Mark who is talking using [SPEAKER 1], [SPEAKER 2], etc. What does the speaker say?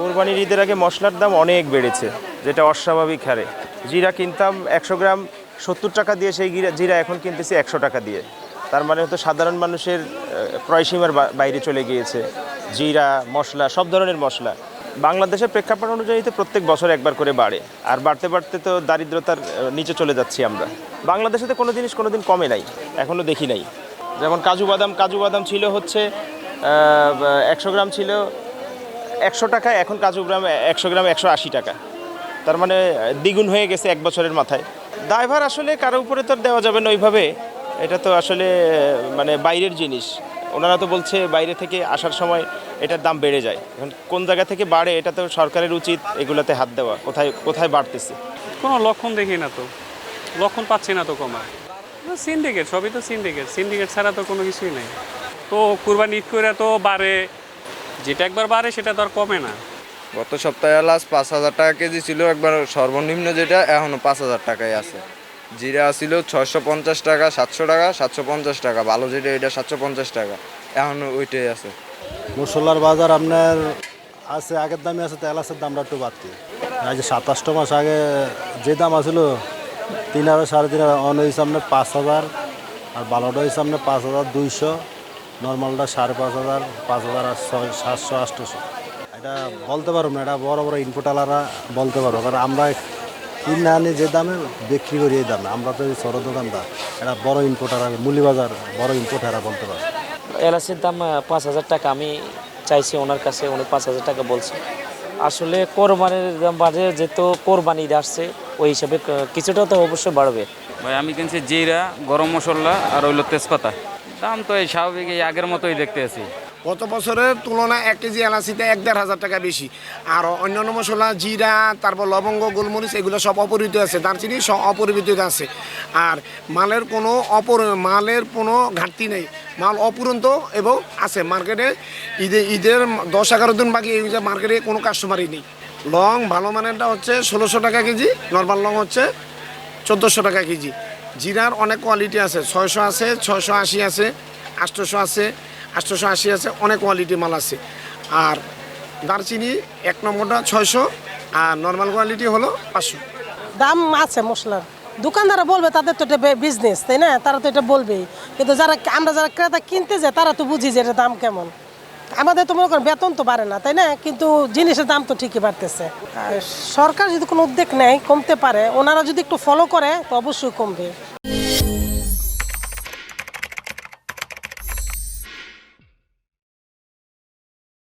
[SPEAKER 1] কোরবানির ঈদের আগে মশলার দাম অনেক বেড়েছে, যেটা অস্বাভাবিক হারে। জিরা কিনতাম একশো গ্রাম, সত্তর টাকা দিয়ে সেই জিরা এখন কিনতেছি একশো টাকা দিয়ে। তার মানে হয়তো সাধারণ মানুষের ক্রয়সীমার বাইরে চলে গিয়েছে। জিরা, মশলা, সব ধরনের মশলা। বাংলাদেশের প্রেক্ষাপট অনুযায়ী তো প্রত্যেক বছর একবার করে বাড়ে। আর বাড়তে বাড়তে তো দারিদ্রতার নিচে চলে যাচ্ছি আমরা। বাংলাদেশে তো কোনো জিনিস কোনো দিন কমে নাই, এখনও দেখি নাই। যেমন কাজু বাদাম কাজু বাদাম ছিল হচ্ছে একশো গ্রাম ছিল একশো টাকা, এখন কাজু গ্রাম একশো গ্রাম একশো আশি টাকা। তার মানে দ্বিগুণ হয়ে গেছে এক বছরের মাথায়। ড্রাইভার আসলে কারও উপরে তো দেওয়া যাবে না ওইভাবে। এটা তো আসলে মানে বাইরের জিনিস। ওনারা তো বলছে বাইরে থেকে আসার সময় এটার দাম বেড়ে যায়। এখন কোন জায়গা থেকে বাড়ে এটা তো সরকারের উচিত এগুলোতে হাত দেওয়া। কোথায় কোথায় বাড়তেছে?
[SPEAKER 2] কোনো লক্ষণ দেখি না তো। লক্ষণ পাচ্ছি না তো কমা সিন্ডিকেট সবই তো সিন্ডিকেট সিন্ডিকেট ছাড়া তো কোনো কিছুই নেই। তো কুরবানি ঈদ করে তো বাড়ে যেটা একবার বাড়ে সেটা তো আর কমে না।
[SPEAKER 3] গত সপ্তাহে লাস্ট পাঁচ হাজার টাকা কেজি ছিল একবার সর্বনিম্ন যেটা এখনও পাঁচ হাজার টাকায় আছে। জিরা ছিল ছয়শো পঞ্চাশ টাকা সাতশো টাকা সাতশো পঞ্চাশ টাকা ভালো যেটা এটা সাতশো পঞ্চাশ টাকা এখনও ওইটাই আছে।
[SPEAKER 4] মশলার বাজার আপনার আছে আগের দামে আছে তেল আছে দামটা একটু বাড়তি। আজ সাতাশটা মাস আগে যে দাম আছিল তিন হাজার সাড়ে তিন হাজার অন হয়েছে আপনার পাঁচ হাজার আর বালোটা হয়েছে আপনার পাঁচ হাজার দুইশো। নর্মালটা সাড়ে পাঁচ হাজার পাঁচ হাজার আর ছয় সাতশো আটশোশো এটা বলতে পারব না এটা বড় বড় ইনপুটালারা বলতে পারব কারণ আমরা কিনে আনি যে দামে বিক্রি করি এই দামে। আমরা তো ছোটো দোকানদার এটা বড় ইনপুটার মুলিবাজার বড় ইনপুটাররা বলতে পারব
[SPEAKER 5] এলাচের দাম পাঁচ হাজার টাকা আমি চাইছি ওনার কাছে উনি পাঁচ হাজার টাকা বলছে। আসলে কোরবানির দাম বাড়ে যেহেতু কোরবানি আসছে ওই হিসাবে কিছুটা তো অবশ্যই বাড়বে।
[SPEAKER 6] ভাই আমি কিনছি জিরা গরম মশলা আর হইল তেজপাতা। দাম তো এই স্বাভাবিক এই আগের মতোই দেখতে আছি।
[SPEAKER 7] গত বছরের তুলনায় এক কেজি এলাচিতে এক দেড় হাজার টাকা বেশি। আর অন্যান্য মশলা, জিরা, তারপর লবঙ্গ, গোলমরিচ, এগুলো সব অপরিহিত আছে। দারচিনি সব অপরিহিত আছে। আর মালের কোনো অপর, মালের কোনো ঘাটতি নেই। মাল অপুরন্ত এবং আছে। মার্কেটে ঈদে, ঈদের দশ এগারো দিন বাকি এই যে মার্কেটে কোনো কাস্টমারই নেই। লং ভালো মানেরটা হচ্ছে ষোলোশো টাকা কেজি, নর্মাল লং হচ্ছে চোদ্দোশো টাকা কেজি। জিরার অনেক কোয়ালিটি আছে। ছয়শো আছে, ছয়শো আশি আছে আটশোশো আছে আটশোশো আশি আছে, অনেক কোয়ালিটি মাল আছে। আর দারচিনি এক নম্বরটা ছয়শো, আর নর্মাল কোয়ালিটি হলো পাঁচশো।
[SPEAKER 8] দাম আছে মশলার। দোকানদাররা বলবে, তাদের তো এটা বিজনেস তাই না? তারা তো এটা বলবেই। কিন্তু যারা আমরা যারা ক্রেতা কিনতে যাই, তারা তো বুঝি যে এটা দাম কেমন। আমাদের তো মনে করেন বেতন তো বাড়ে না তাই না? কিন্তু জিনিসের দাম তো ঠিকই বাড়তেছে। আর সরকার যদি কোনো উদ্যোগ নেয় কমতে পারে ওনারা যদি একটু ফলো করে তো অবশ্যই কমবে।